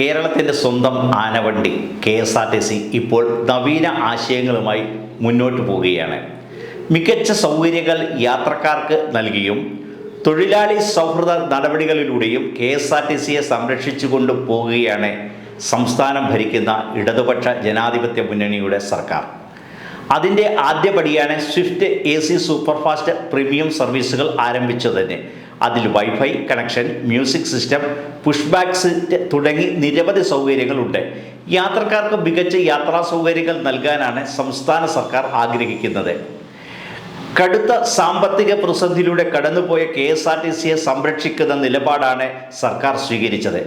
കേരളത്തിന്റെ സ്വന്തം ആനവണ്ടി K S R T C ഇപ്പോൾ നവീന ആശയങ്ങളുമായി മുന്നോട്ട് പോവുകയാണ്. മികച്ച സൗകര്യങ്ങൾ യാത്രക്കാർക്ക് നൽകിയും തൊഴിലാളി സൗഹൃദ നടപടികളിലൂടെയും കെ എസ് ആർ ടി സിയെ സംരക്ഷിച്ചു കൊണ്ട് പോകുകയാണ് സംസ്ഥാനം ഭരിക്കുന്ന ഇടതുപക്ഷ ജനാധിപത്യ മുന്നണിയുടെ സർക്കാർ. അതിന്റെ ആദ്യപടിയാണ് Swift A C superfast premium സർവീസുകൾ ആരംഭിച്ചത് തന്നെ. അതിൽ wifi connection music system push back seat തുടങ്ങി നിരവധി സൗകര്യങ്ങളുണ്ട്. യാത്രക്കാർക്ക് മികച്ച യാത്രാ സൗകര്യങ്ങൾ നൽകാനാണ് സംസ്ഥാന സർക്കാർ ആഗ്രഹിക്കുന്നത്. കടുത്ത സാമ്പത്തിക പ്രതിസന്ധിയിലൂടെ കടന്നുപോയ കെ എസ് ആർ ടി സിയെ സംരക്ഷിക്കുന്ന നിലപാടാണ് സർക്കാർ സ്വീകരിച്ചത്.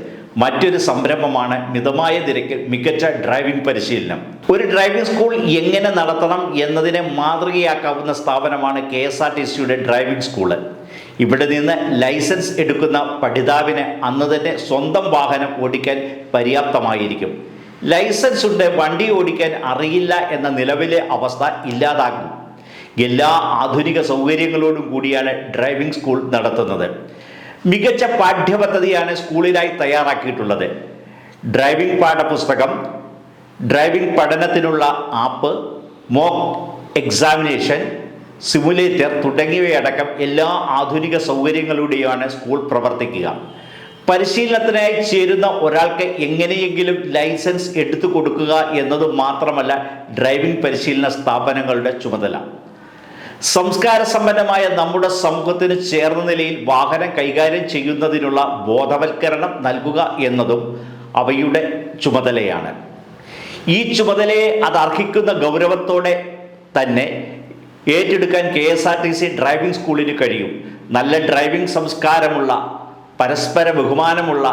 മറ്റൊരു സംരംഭമാണ് മിതമായ നിരക്കിൽ മികച്ച ഡ്രൈവിംഗ് പരിശീലനം. ഒരു ഡ്രൈവിംഗ് സ്കൂൾ എങ്ങനെ നടത്തണം എന്നതിനെ മാതൃകയാക്കാവുന്ന സ്ഥാപനമാണ് കെ ഡ്രൈവിംഗ് സ്കൂൾ. ഇവിടെ നിന്ന് ലൈസൻസ് എടുക്കുന്ന പഠിതാവിന് അന്ന് തന്നെ സ്വന്തം വാഹനം ഓടിക്കാൻ പര്യാപ്തമായിരിക്കും. ലൈസൻസ് ഉണ്ട് വണ്ടി ഓടിക്കാൻ അറിയില്ല എന്ന നിലവിലെ അവസ്ഥ ഇല്ലാതാക്കും എല്ലാ ആധുനിക സൗകര്യങ്ങളോടും കൂടിയാണ് ഡ്രൈവിംഗ് സ്കൂൾ നടത്തുന്നത്. മികച്ച പാഠ്യപദ്ധതിയാണ് സ്കൂളിനായി തയ്യാറാക്കിയിട്ടുള്ളത്. ഡ്രൈവിംഗ് പാഠപുസ്തകം ഡ്രൈവിംഗ് പഠനത്തിനുള്ള ആപ്പ് മോക്ക് എക്സാമിനേഷൻ സിമുലേറ്റർ തുടങ്ങിയവയടക്കം എല്ലാ ആധുനിക സൗകര്യങ്ങളുടെയാണ് സ്കൂൾ പ്രവർത്തിക്കുക. പരിശീലനത്തിനായി ചേരുന്ന ഒരാൾക്ക് എങ്ങനെയെങ്കിലും ലൈസൻസ് എടുത്തു കൊടുക്കുക എന്നത് മാത്രമല്ല ഡ്രൈവിംഗ് പരിശീലന സ്ഥാപനങ്ങളുടെ ചുമതല. സംസ്കാര സമ്പന്നമായ നമ്മുടെ സമൂഹത്തിന് ചേർന്ന നിലയിൽ വാഹനം കൈകാര്യം ചെയ്യുന്നതിനുള്ള ബോധവൽക്കരണം നൽകുക എന്നതും അവയുടെ ചുമതലയാണ്. ഈ ചുമതലയെ അത് അർഹിക്കുന്ന ഗൗരവത്തോടെ തന്നെ ഏറ്റെടുക്കാൻ K S R T C driving സ്കൂളിന് കഴിയും. നല്ല ഡ്രൈവിംഗ് സംസ്കാരമുള്ള പരസ്പര ബഹുമാനമുള്ള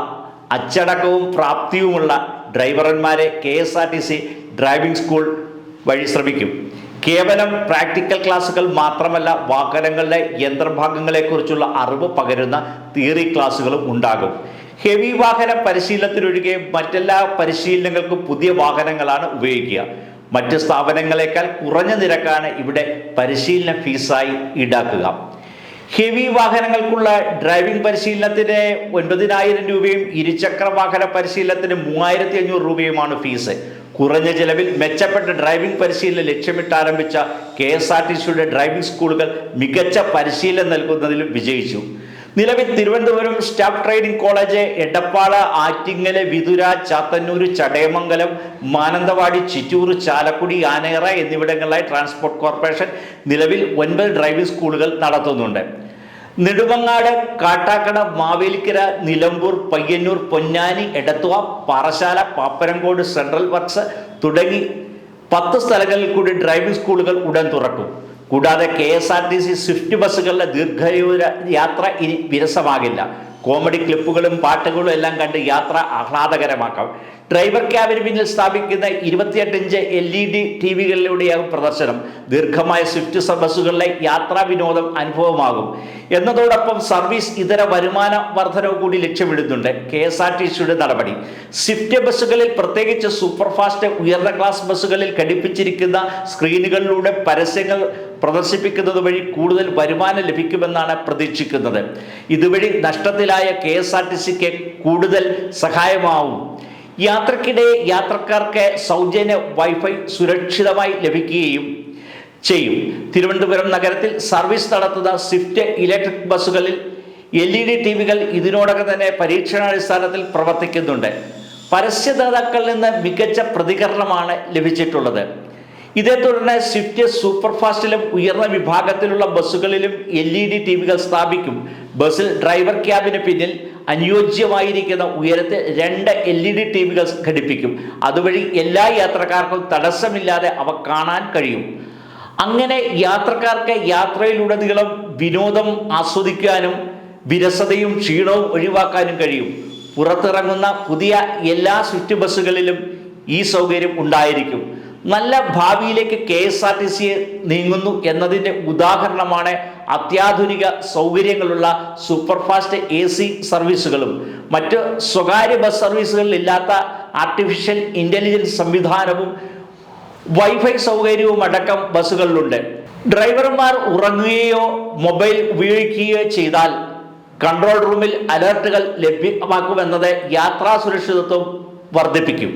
അച്ചടക്കവും പ്രാപ്തിയുമുള്ള ഡ്രൈവർമാരെ K S R T C driving school വഴി ശ്രമിക്കും. കേവലം പ്രാക്ടിക്കൽ ക്ലാസുകൾ മാത്രമല്ല വാഹനങ്ങളുടെ യന്ത്രഭാഗങ്ങളെക്കുറിച്ചുള്ള അറിവ് പകരുന്ന തിയറി ക്ലാസുകളും ഉണ്ടാകും. ഹെവി വാഹന പരിശീലനത്തിനൊഴികെ മറ്റെല്ലാ പരിശീലനങ്ങൾക്കും പുതിയ വാഹനങ്ങളാണ് ഉപയോഗിക്കുക. മറ്റ് സ്ഥാപനങ്ങളെക്കാൾ കുറഞ്ഞ നിരക്കാണ് ഇവിടെ പരിശീലന ഫീസായി ഈടാക്കുക. ഹെവി വാഹനങ്ങൾക്കുള്ള ഡ്രൈവിംഗ് പരിശീലനത്തിന് ഒൻപതിനായിരം രൂപയും ഇരുചക്ര വാഹന പരിശീലനത്തിന് മൂവായിരത്തി അഞ്ഞൂറ് രൂപയുമാണ് ഫീസ്. കുറഞ്ഞ ചെലവിൽ മെച്ചപ്പെട്ട ഡ്രൈവിംഗ് പരിശീലനം ലക്ഷ്യമിട്ട് ആരംഭിച്ച കെ എസ് ആർ ടി സിയുടെ ഡ്രൈവിംഗ് സ്കൂളുകൾ മികച്ച പരിശീലനം നൽകുന്നതിലും വിജയിച്ചു. നിലവിൽ Thiruvananthapuram staff training college Edappal Attingal Vithura Chathannoor Chadayamangalam Mananthavady Chittur Chalakudy ആനേറ എന്നിവിടങ്ങളിലായി ട്രാൻസ്പോർട്ട് കോർപ്പറേഷൻ നിലവിൽ ഒൻപത് ഡ്രൈവിംഗ് സ്കൂളുകൾ നടത്തുന്നുണ്ട്. നെടുമങ്ങാട് കാട്ടാക്കട മാവേലിക്കര നിലമ്പൂർ പയ്യന്നൂർ പൊന്നാനി എടത്തുവ പാറശാല പാപ്പരങ്കോട് സെൻട്രൽ വർക്ക്സ് തുടങ്ങി പത്ത് സ്ഥലങ്ങളിൽ കൂടി ഡ്രൈവിംഗ് സ്കൂളുകൾ ഉടൻ തുറക്കും. കൂടാതെ K S R T C Swift ബസ്സുകളുടെ ദീർഘദൂര യാത്ര ഇനി വിരസമാകില്ല. കോമഡി ക്ലിപ്പുകളും പാട്ടുകളും എല്ലാം കണ്ട് യാത്ര ആഹ്ലാദകരമാക്കാം. ഡ്രൈവർ ക്യാബിന് പിന്നിൽ സ്ഥാപിക്കുന്ന ഇരുപത്തിയെട്ട് inch L E D T വികളിലൂടെയാകും പ്രദർശനം. ദീർഘമായ സ്വിഫ്റ്റ് ബസ്സുകളിലെ യാത്രാ വിനോദം അനുഭവമാകും. എന്നതോടൊപ്പം സർവീസ് ഇതര വരുമാന വർധനവ് കൂടി ലക്ഷ്യമിടുന്നുണ്ട് കെ എസ് ആർ ടി സിയുടെ നടപടി. സ്വിഫ്റ്റ് ബസ്സുകളിൽ പ്രത്യേകിച്ച് സൂപ്പർ ഫാസ്റ്റ് ഉയർന്ന ക്ലാസ് ബസ്സുകളിൽ ഘടിപ്പിച്ചിരിക്കുന്ന സ്ക്രീനുകളിലൂടെ പരസ്യങ്ങൾ പ്രദർശിപ്പിക്കുന്നത് വഴി കൂടുതൽ വരുമാനം ലഭിക്കുമെന്നാണ് പ്രതീക്ഷിക്കുന്നത്. ഇതുവഴി നഷ്ടത്തിലായ കെ എസ് ആർ ടി സിക്ക് കൂടുതൽ സഹായമാവും. യാത്രക്കിടെ യാത്രക്കാർക്ക് സൗജന്യ വൈഫൈ സുരക്ഷിതമായി ലഭിക്കുകയും ചെയ്യും. തിരുവനന്തപുരം നഗരത്തിൽ സർവീസ് നടത്തുന്ന സ്വിഫ്റ്റ് ഇലക്ട്രിക് ബസ്സുകളിൽ എൽ ഇ ഡി ടി വികൾ ഇതിനോടകം തന്നെ പരീക്ഷണാടിസ്ഥാനത്തിൽ പ്രവർത്തിക്കുന്നുണ്ട്. പരസ്യദാതാക്കളിൽ നിന്ന് മികച്ച പ്രതികരണമാണ് ലഭിച്ചിട്ടുള്ളത്. ഇതേ തുടർന്ന് സ്വിഫ്റ്റ് സൂപ്പർഫാസ്റ്റിലും ഉയർന്ന വിഭാഗത്തിലുള്ള ബസ്സുകളിലും എൽ ഇ ഡി ടി വികൾ സ്ഥാപിക്കും. ബസ്സിൽ ഡ്രൈവർ ക്യാബിന് പിന്നിൽ അനുയോജ്യമായിരിക്കുന്ന ഉയരത്തിൽ രണ്ട് എൽ ഇ ഡി ടി വികൾ ഘടിപ്പിക്കും. അതുവഴി എല്ലാ യാത്രക്കാർക്കും തടസ്സമില്ലാതെ അവ കാണാൻ കഴിയും. അങ്ങനെ യാത്രക്കാർക്ക് യാത്രയിലുടനീളം വിനോദം ആസ്വദിക്കാനും വിരസതയും ക്ഷീണവും ഒഴിവാക്കാനും കഴിയും. പുറത്തിറങ്ങുന്ന പുതിയ എല്ലാ സ്വിഫ്റ്റ് ബസ്സുകളിലും ഈ സൗകര്യം ഉണ്ടായിരിക്കും. നല്ല ഭാവിയിലേക്ക് K S R T C നീങ്ങുന്നു എന്നതിന്റെ ഉദാഹരണമാണ് അത്യാധുനിക സൗകര്യങ്ങളുള്ള സൂപ്പർഫാസ്റ്റ് എ സി സർവീസുകളും. മറ്റ് സ്വകാര്യ ബസ് സർവീസുകളിൽ ഇല്ലാത്ത ആർട്ടിഫിഷ്യൽ ഇന്റലിജൻസ് സംവിധാനവും വൈഫൈ സൗകര്യവും അടക്കം ബസ്സുകളിലുണ്ട്. ഡ്രൈവർമാർ ഉറങ്ങുകയോ മൊബൈൽ ഉപയോഗിക്കുകയോ ചെയ്താൽ കൺട്രോൾ റൂമിൽ അലർട്ടുകൾ ലഭ്യമാക്കുമെന്നത് യാത്രാ സുരക്ഷിതത്വം വർദ്ധിപ്പിക്കും.